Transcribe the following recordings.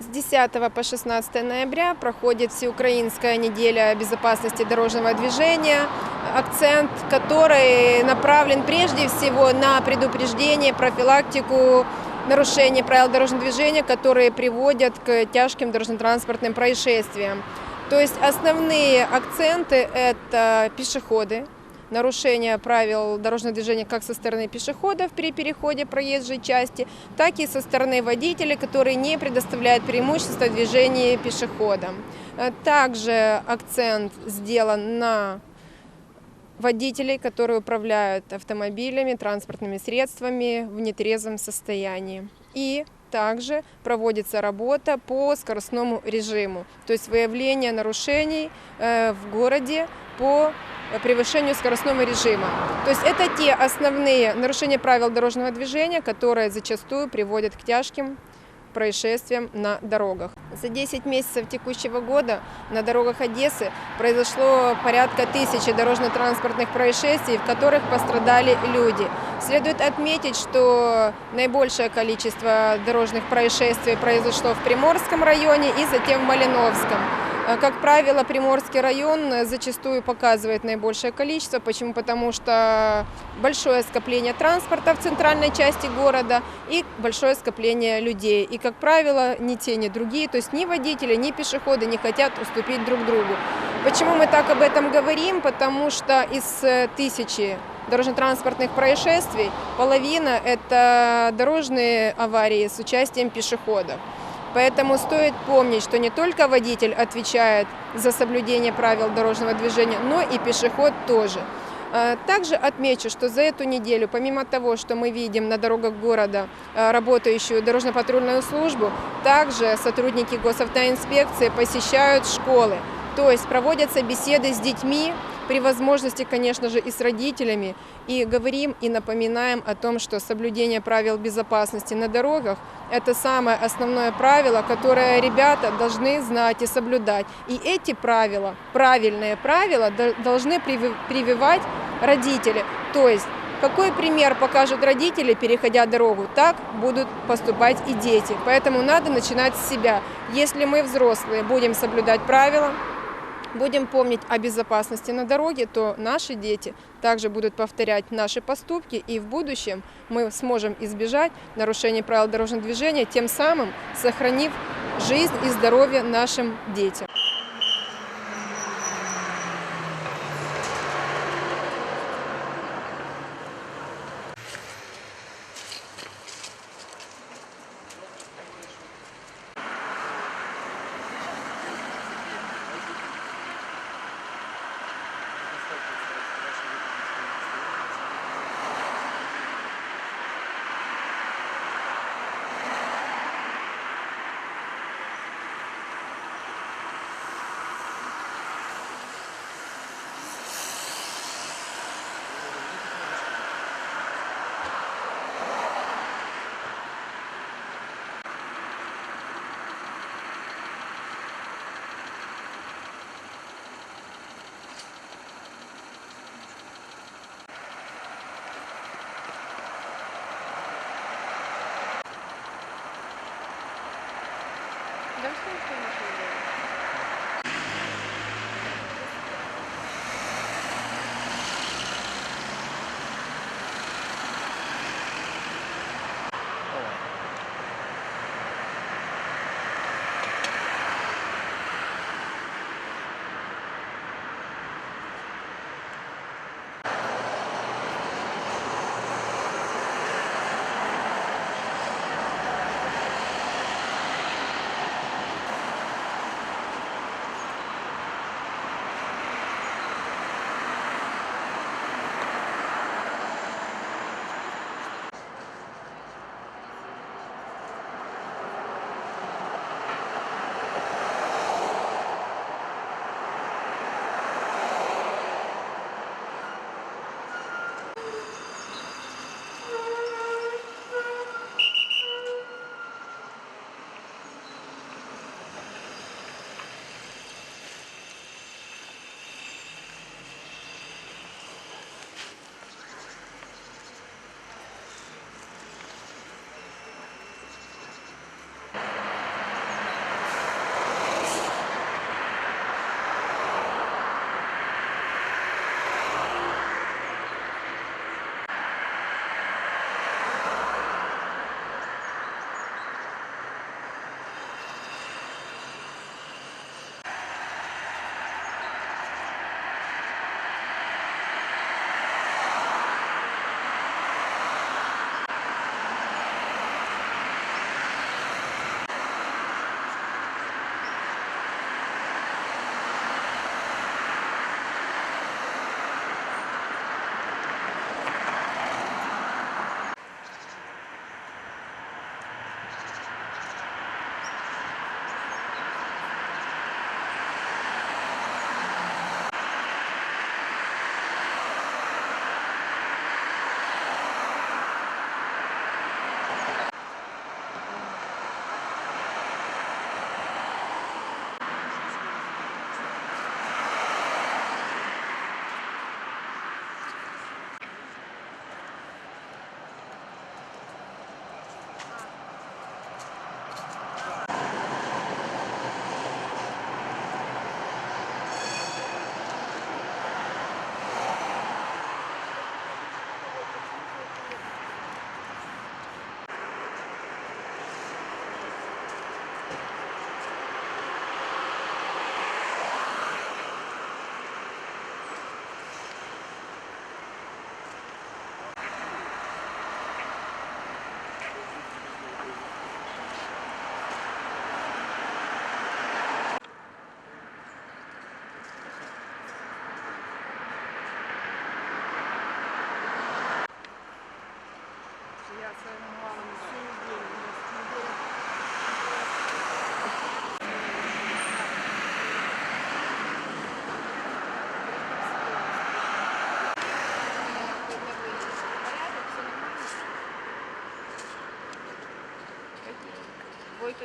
С 10 по 16 ноября проходит Всеукраинская неделя безопасности дорожного движения, акцент который направлен прежде всего на предупреждение, профилактику нарушений правил дорожного движения, которые приводят к тяжким дорожно-транспортным происшествиям. То есть основные акценты – это пешеходы, нарушение правил дорожного движения как со стороны пешеходов при переходе проезжей части, так и со стороны водителей, которые не предоставляют преимущество движения пешеходам. Э, Также акцент сделан на водителей, которые управляют автомобилями, транспортными средствами в нетрезвом состоянии. И также проводится работа по скоростному режиму, то есть выявление нарушений э, в городе по превышению скоростного режима. То есть это те основные нарушения правил дорожного движения, которые зачастую приводят к тяжким происшествиям на дорогах. За 10 месяцев текущего года на дорогах Одессы произошло порядка тысячи дорожно-транспортных происшествий, в которых пострадали люди. Следует отметить, что наибольшее количество дорожных происшествий произошло в Приморском районе и затем в Малиновском. Э, Как правило, Приморский район э, зачастую показывает наибольшее количество. Почему? Потому что большое скопление транспорта в центральной части города и большое скопление людей. И, как правило, ни те, ни другие, то есть ни водители, ни пешеходы не хотят уступить друг другу. Почему мы так об этом говорим? Потому что из э, тысячи дорожно-транспортных происшествий половина – это дорожные аварии с участием пешеходов. Поэтому стоит помнить, что не только водитель отвечает за соблюдение правил дорожного движения, но и пешеход тоже. Э, Также отмечу, что за эту неделю, помимо того, что мы видим на дорогах города э, работающую дорожно-патрульную службу, также сотрудники госавтоинспекции посещают школы. То есть проводятся беседы с детьми, при возможности, конечно же, и с родителями, и говорим и напоминаем о том, что соблюдение правил безопасности на дорогах – это самое основное правило, которое ребята должны знать и соблюдать. И эти правила, правильные правила, до- должны приви- прививать родители. То есть какой пример покажут родители, переходя дорогу, так будут поступать и дети. Поэтому надо начинать с себя. Если мы, взрослые, будем соблюдать правила, будем помнить о безопасности на дороге, то наши дети также будут повторять наши поступки, и в будущем мы сможем избежать нарушений правил дорожного движения, тем самым сохранив жизнь и здоровье нашим детям.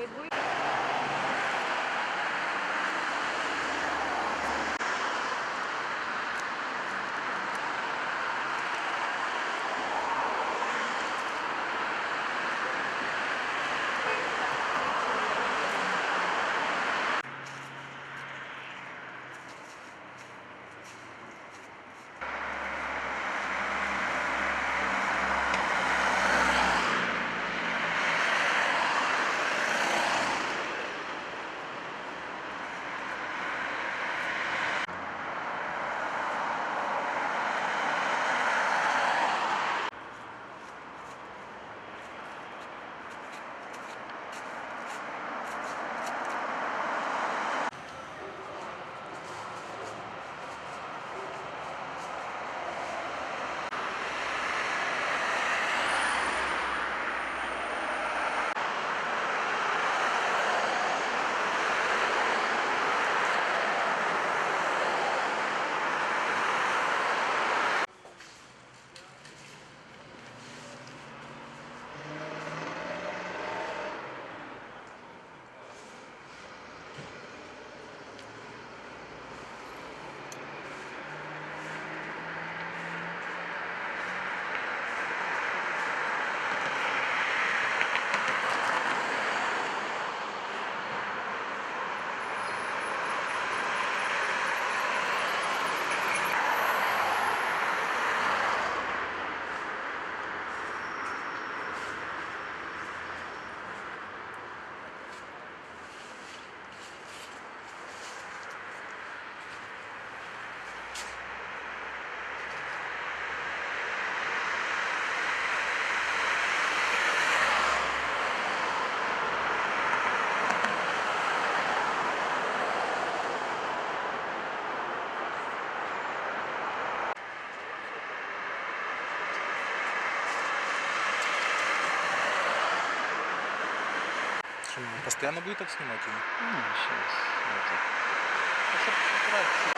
They постоянно будет так снимать? Ну, сейчас. Это. Ну,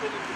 Thank you.